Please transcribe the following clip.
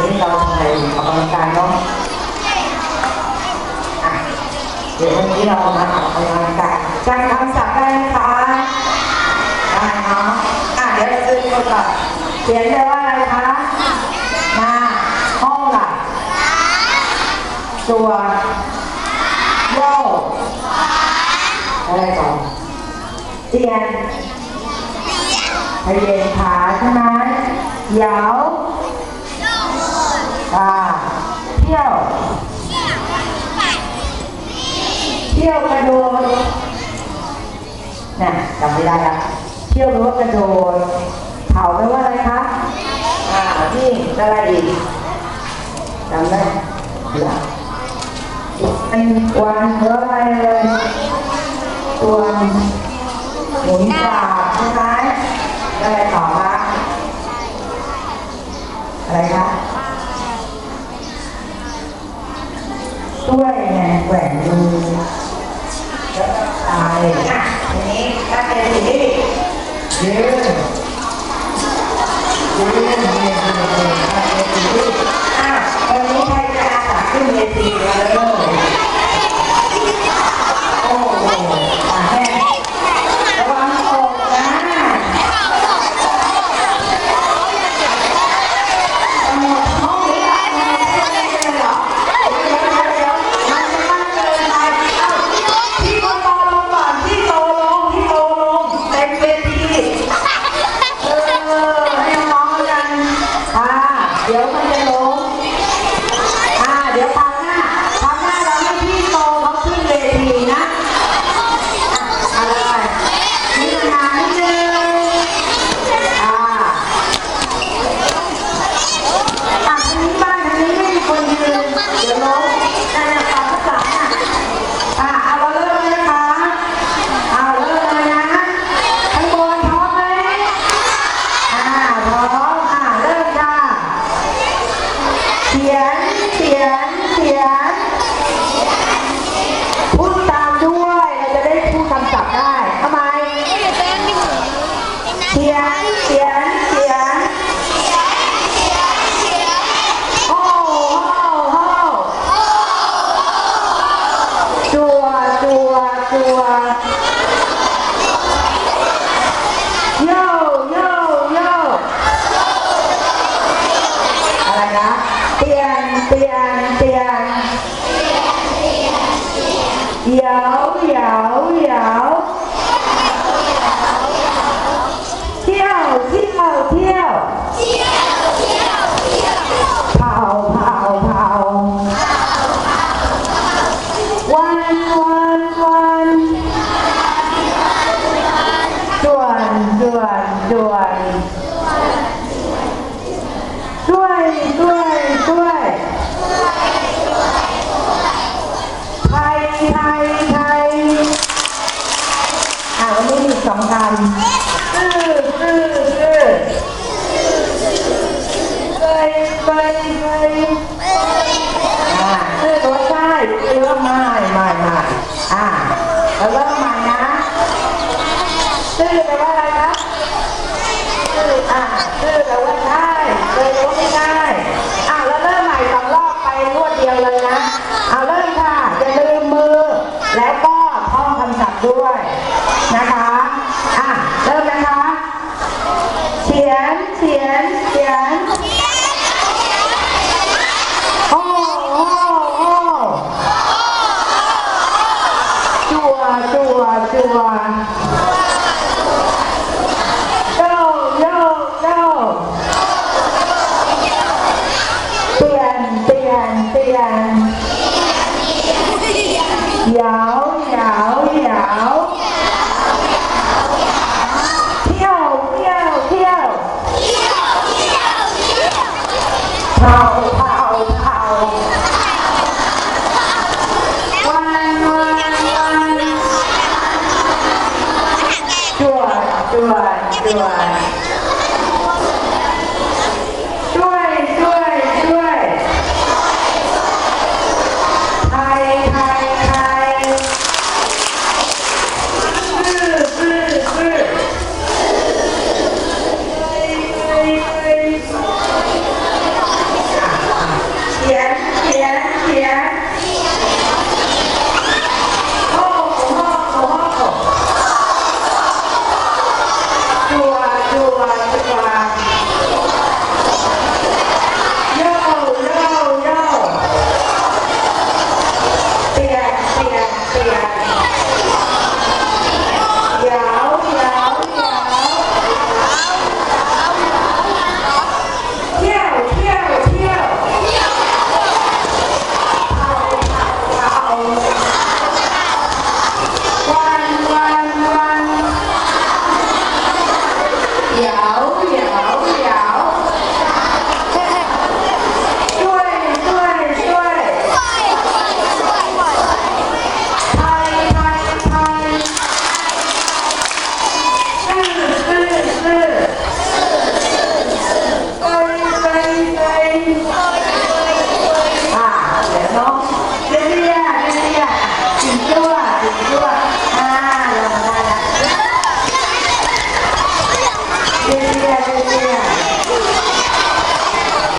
นี้เราทำอะไรออกกำลังกายเนาะอะเดี๋ยววันนี้เรามาออกกำลังกายจำคำศัพท์ได้ไหมคะได้เนาะอะเดี๋ยวเราจะดูก่อนเขียนได้ว่าอะไรคะมาห้องหลับตัวโย่อะไรก่อนเตียนทะเยนขาใช่ไหมเหยาว อ่าเที่ยว เที่ยวกระโดดน่ะจำไม่ได้ละเที่ยวรือว่ากระโดดเผาแปลว่าอะไรคะอ่านี่อะไรอีกจำได้หลือวันวันหรืออะไรเลยตัวหมุนกาใช่ไหมอะไรต่อคะอะไรคะ ยืนยืนยืนยืนยืนถ้าเป็นสิ่งที่อะวันนี้ใครจะอาสาขึ้นเวทีเลยโอ้โหตาแห้งระวังตกนะห้องนี้อะไม่ได้เลยเหรอ พี่โตลงก่อนพี่โตลงพี่โตลงเต็มเวทีเออให้น้องๆกันอ่า เดี๋ยวมันจะลงอ่าเดี๋ยวคราวหน้าคราวหน้าเราให้พี่โตเขาขึ้นเวทีนะอะอะไรนี่มานานนิดนึงอ่าอะทางนี้บ้านทางนี้ไม่มีคนยืนเดี๋ยวลงนั่นแหละความภาษาน่ะ อะเอาเราเริ่มเลยนะคะเอาเริ่มเลยนะข้างบนพร้อมไหมอ่าพร้อมอ่าเริ่มค่ะเขียนเขียนเขียนพูดตามด้วยเราจะได้พูดคำศัพท์ได้ทำไมเขียนเขียนเขียนโอ้โหโอ้โห จัวจัวจัวโยโยโย อะไรนะเปลี่ยนเปลี่ยนเปลี่ยนเหยาวเหยาวเหยาวเที่ยวเที่ยวเที่ยวเผาเผาเผา วันวันวันด่วนด่วนด่วนช่วยช่วยช่วยไทยไทยไทยอ่าวันนี้มีสองคำซื่อซื่อซื่อเคยเคยเคย อ่าชื่อตัวใช่ชื่อว่าไม่ไม่ไม่อ่าเราเริ่มใหม่นะชื่อแปลว่าอะไรครับชื่ออ่าชื่อแปลว่าใช่เคยรู้ไม่ได้อ่าแล้วเริ่มใหม่สองรอบไปรวดเดียวเลยนะเอาเริ่มค่ะอย่าลืมมือ แล้วก็ท่องคำศัพท์ด้วยนะคะอะเริ่มนะคะเขียนเขียนเขียน โอ้โอ้โอ้ จัวจัวจัวโยโยโยเปลี่ยนเปลี่ยนเปลี่ยนเหยาวเหยาวเหยาวเที่ยวเที่ยวเที่ยวเผาเผาเจ